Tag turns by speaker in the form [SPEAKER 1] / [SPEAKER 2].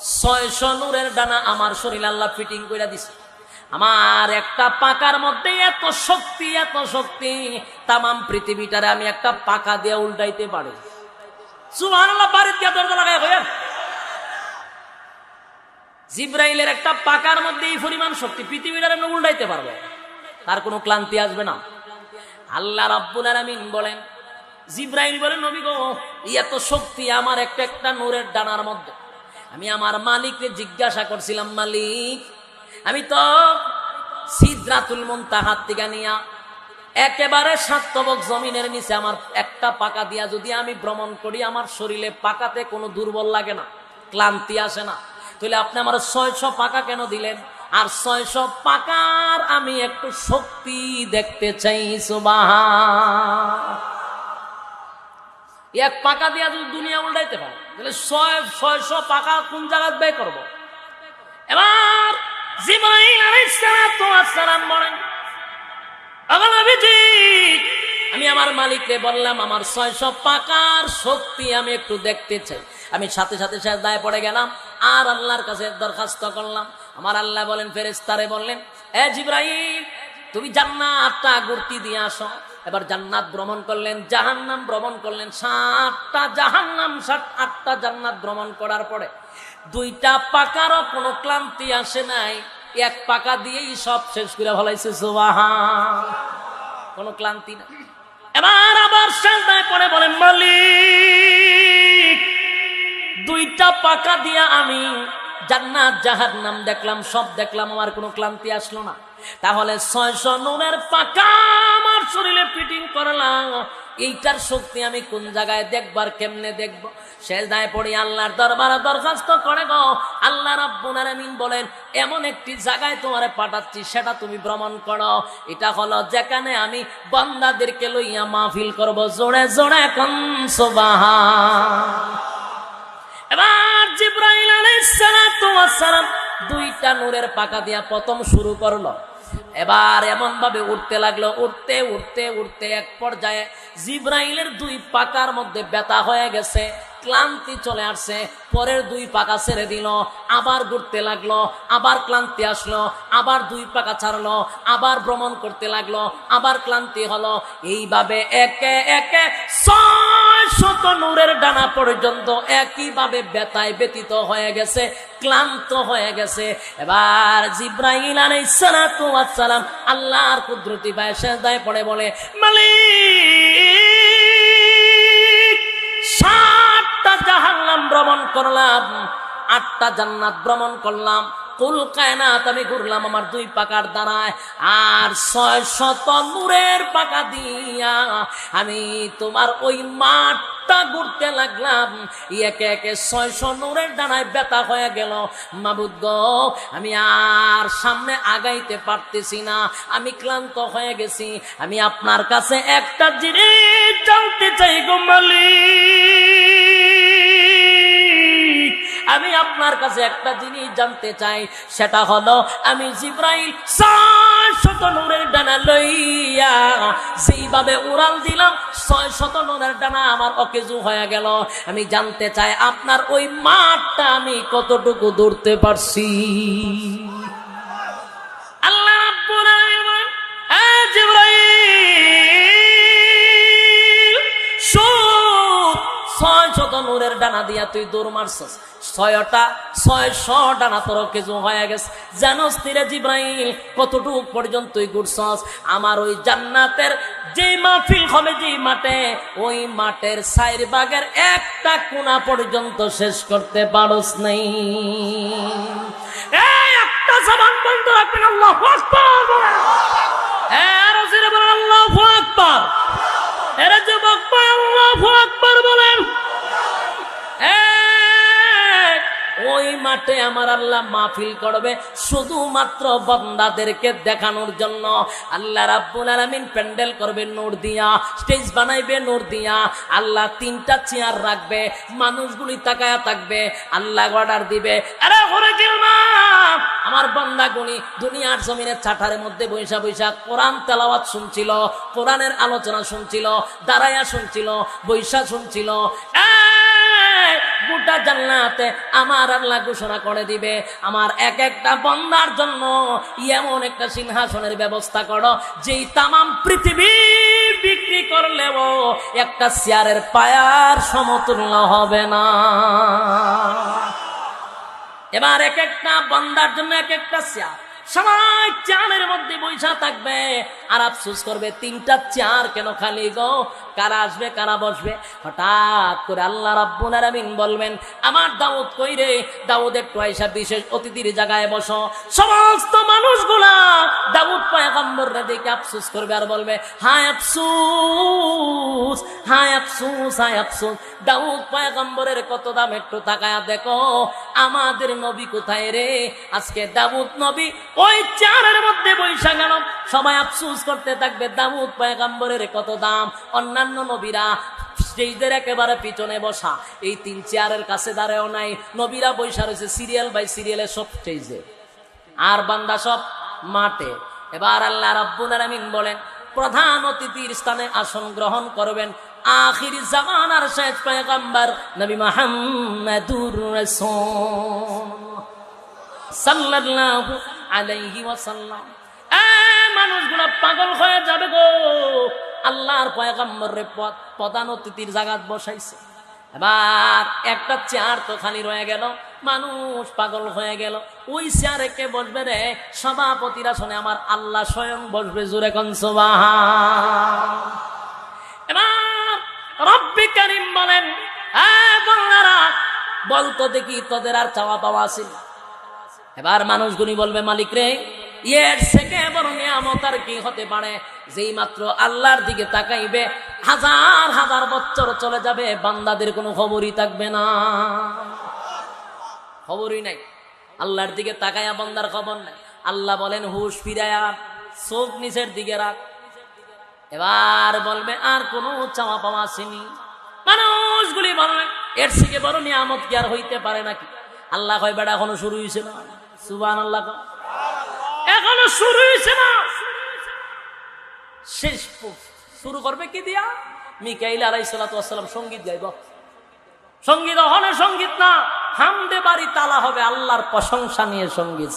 [SPEAKER 1] ছয়শো নূরের ডানা আমার শরীর আল্লাহ ফিটিং করে দিছে। আমার একটা পাকার মধ্যে এত শক্তি এত শক্তি, তামাম পৃথিবীটারে আমি একটা পাকা দিয়ে উল্টাইতে পারি। সুবহানাল্লাহ, বাড়ির দিয়ে দরজা জিব্রাইলের একটা পাকার মধ্যে এই পরিমাণ শক্তি, পৃথিবীটার আমরা উল্টাইতে পারব। তার কোনো ক্লান্তি আসবে না। আল্লাহ রাব্বুল আলামিন বলেন, জিব্রাইল বলেন, নবী গো এত শক্তি আমার একটা একটা নূরের ডানার মধ্যে। আমি আমার মালিককে জিজ্ঞাসা করছিলাম, মালিক, আমি তো সিদ্রাতুল মুনতাহাত থেকে নিয়া একেবারে সাতবক জমিনের নিচে আমার একটা পাকা দিয়া যদি আমি ভ্রমণ করি, আমার শরীরে পাকাতে কোনো দুর্বল লাগে না, ক্লান্তি আসে না। তাহলে আপনি আমার ছয়শো পাকা কেন দিলেন? আর ছয়শো পাকার আমি একটু শক্তি দেখতে চাই সুবাহা এক পাকা দিয়া যদি দুনিয়া উল্টাইতে পারে, তাহলে ছয়, ছয়শো পাকা কোন জায়গায় ব্যয় করব? এবার আমি আমার মালিককে বললাম, আমার ছয়শো পাকার শক্তি আমি একটু দেখতে চাই। আমি সাথে সাথে দায় পড়ে গেলাম, আর আল্লাহর কাছে দরখাস্ত করলাম। আমার আল্লাহ বলেন ফেরেস্তারে বললেন, এ জিব্রাহিম তুমি জান্নাতটা ঘুরতি দিয়ে আসো। এবার জান্নাত ভ্রমণ করলেন, জাহান্নাম ভ্রমণ করলেন। সাতটা জাহান্নাম, সাত, আটটা জান্নাত ভ্রমণ করার পরে দুইটা পাকারও কোনো ক্লান্তি আসে নাই। এক পাকা দিয়েই সব শেষ করে সুবাহান। কোনো ক্লান্তি না এবার আবার সাজদায় পরে বলেন, মালিক, দুইটা পাকা দিয়া আমি জান্নাত জাহার নাম দেখলাম, সব দেখলাম, আমার কোনো ক্লান্তি আসলো না। তাহলে ছয়শো নুনের পাকা শরীরে ফিটিং করলাম। এইটার শক্তি আমি কোন জায়গায় দেখবার কেমনে দেখব? শেষ দায় পড়ি আল্লাহর দরবারে দরখাস্ত করে গো। আল্লাহ রাব্বুল বলেন, এমন একটি জায়গায় তোমারে পাঠাচ্ছি, সেটা তুমি ভ্রমণ করো। এটা হলো যেখানে আমি বান্দাদেরকে লইয়া মাহফিল করব। জোরে জোরে কন সুবহান। এবার জিব্রাইল আলাইহিস সালাম দুইটা নূরের পাকা দিয়া প্রথম শুরু করল। এবার এমন ভাবে উঠতে লাগল, উঠতে উঠতে উঠতে এক পর্যায়ে জিব্রাইলের দুই পাকার মধ্যে ব্যথা হয়ে গেছে, ক্লান্তি চলে আসছে, পরের দুই পাকা ছেড়ে দিল, আবার ঘুরতে লাগল, আবার ক্লান্তি আসলো, আবার দুই পাকা ছাড়লো, আবার ভ্রমণ করতে লাগল, আবার ক্লান্তি হলো। এইভাবে একে একে ছয় শত নূরের ডানা পর্যন্ত একইভাবে ব্যথায় ব্যতীত হয়ে গেছে, ক্লান্ত হয়ে গেছে। এবার জিব্রাহিল আলাইহিস সালাতু ওয়াস সালাম আল্লাহর কুদরতি ভাই সেজদায় পড়ে বলে, মালিক, সাতটা জাহান্নাম ভ্রমণ করলাম, আটটা জান্নাত ভ্রমণ করলাম। কুল কায়নাত, আমি ঘুরলাম আমার দুই পাকার দ্বারায়। আর ছয় শত নূরের পাকা দিয়া আমি তোমার ওই মাঠটা ঘুরতে লাগলাম। একে একে ছয়শো নূরের ডানায় ব্যথা হয়ে গেল। মাবুদ আমি আর সামনে আগাইতে পারতেছি না। আমি ক্লান্ত হয়ে গেছি। আমি আপনার কাছে একটা জিনিস জানতে চাই গো মালিক। আমি আপনার কাছে একটা জিনিস জানতে চাই, সেটা হলো আমি জিব্রাইল ছয় শত নূরের ডানা লইয়া সেইভাবে উড়াল দিলাম ছয় শত নূরের ডানা আমার অকেজু হয়ে গেল। আমি জানতে চাই আপনার ওই মাঠটা আমি কতটুকু দৌড়তে পারছি? শত নূরের ডানা দিয়া তুই দৌড় মারছস, ছয়টা, ছয়শো ডানা তোর কিছু হয়ে গেছে। জানোস তীরে জিব্রাইল, কতটুক পর্যন্ত তুই ঘুরছস? আমার ওই জান্নাতের যে মাহফিল হবে যে মাঠে, ওই মাঠের সাইর বাগের একটা কোনা পর্যন্ত শেষ করতে পারস নেই। একটা জবান বন্ধ রাখবেন, আল্লাহ আল্লাহ আকবার। এরা যুবক আল্লাহু আকবার বলেন। ওই মাঠে আমার আল্লাহ মাহফিল করবে শুধুমাত্র বন্দাদেরকে দেখানোর জন্য। আল্লাহ রাব্বুল আলামিন প্যান্ডেল করবে নূর দিয়া, স্টেজ বানাইবে নূর দিয়া। আল্লাহ তিনটা চেয়ার রাখবে, মানুষগুলি তাকায়া থাকবে, আল্লাহ অর্ডার দিবে। আরে ঘরে আমার বন্দাগুনি দুনিয়ার জমিনের চাঠারের মধ্যে বৈশা বৈশা কোরআন তেলাওয়াত শুনছিল, কোরআনের আলোচনা শুনছিল দাঁড়াইয়া শুনছিল বৈশা শুনছিল। এই গোটা জান্নাতে আমার আল্লাহ ঘোষণা করে দিবে। আমার এক একটা বন্দার জন্য এমন একটা সিংহাসনের ব্যবস্থা করো, যেই তামাম পৃথিবী বিক্রি করলেও একটা শেয়ারের পায়ার সমতুল্য হবে না। এবার এক একটা বন্দার জন্য এক একটা চেয়ার সবাই চেয়ারের মধ্যে বৈশা থাকবে। আর আফসুস করবে, তিনটা চেয়ার কেন খালি গো? কারা আসবে, কারা বসবে? হঠাৎ করে আল্লাহ রাব্বুল আলামিন বলবেন, আমার দাউদ কই রে? দাউদের আইসা বিশেষ অতিথির জায়গায় বসো। সমস্ত মানুষগুলা দাউদ পয়গম্বররা দেখে আফসুস করবে আর বলবে, হায় আফসুস হায় আফসুস হায় আফসুস। দাউদ পয়গম্বরের কত দাম একটু তাকায়া দেখো। আমাদের নবী কোথায় রে? আজকে দাউদ নবী ওই চারের মধ্যে বৈশা গেল। সবাই আফসুস করতে থাকবে, দাউদ পয়গম্বরের কত দাম? অন্যান্য নবীরা স্টেজদের একেবারে পিছনে বসা। এই তিন চেয়ারের কাছে দাঁড়াও নাই। নবীরা বৈশা রয়েছে সিরিয়াল বাই সিরিয়ালে সব স্টেজে। আর বান্দা সব মাঠে। এবার আল্লাহ রাব্বুল আলামিন বলেন, প্রধান অতিথির স্থানে আসন গ্রহণ করবেন। আখির জামানার শেষ পয়গম্বর নবী মুহাম্মদুর সাল্লাল্লাহু আলাইহি ওয়াসাল্লাম। মানুষগুলো পাগল হয়ে যাবে গো। আল্লাহর পয়গম্বরের প্রধান অতিথির জায়গাত বসাইছে। এবার একটা চেয়ার তো খালি রয়ে গেল। মানুষ পাগল হয়ে গেল। ওই চেয়ারে কে বসবে রে? সভাপতিরা শোনে আমার আল্লাহ স্বয়ং বসবে। জোরে কনসবাহা রব্বি করিম বলেন হ্যাঁ বলতো দেখি তোদের আর চাওয়া পাওয়া ছিল এবার মানুষগুলি বলবে, মালিক রে, এর থেকে বড় নিয়ামত আর কি হতে পারে? যেই মাত্র আল্লাহর দিকে তাকাইবে, হাজার হাজার বছর চলে যাবে, বান্দাদের কোনো খবরই থাকবে না। খবরই নাই। আল্লাহর দিকে তাকায়া বান্দার খবর নাই। আল্লাহ বলেন, হুশ ফিরায়া, চোখ নিচের দিকে রাখ। এবার বলবে, আর কোনো চাওয়া পাওয়া আসেনি মানুষগুলি বলবে এর থেকে বড় নিয়ামত কি আর হইতে পারে নাকি? আল্লাহ কয় বেড়া এখনও শুরু হয়েছে না। সুবান আল্লাহ এখনও শুরু হয়েছে না। শেষ শুরু করবে কি দিয়া? মিকাইল আলাই সালাম সংগীত গাইব। সংগীত হলে সংগীত না, হামদে বাড়ি তালা হবে আল্লাহর প্রশংসা নিয়ে সংগীত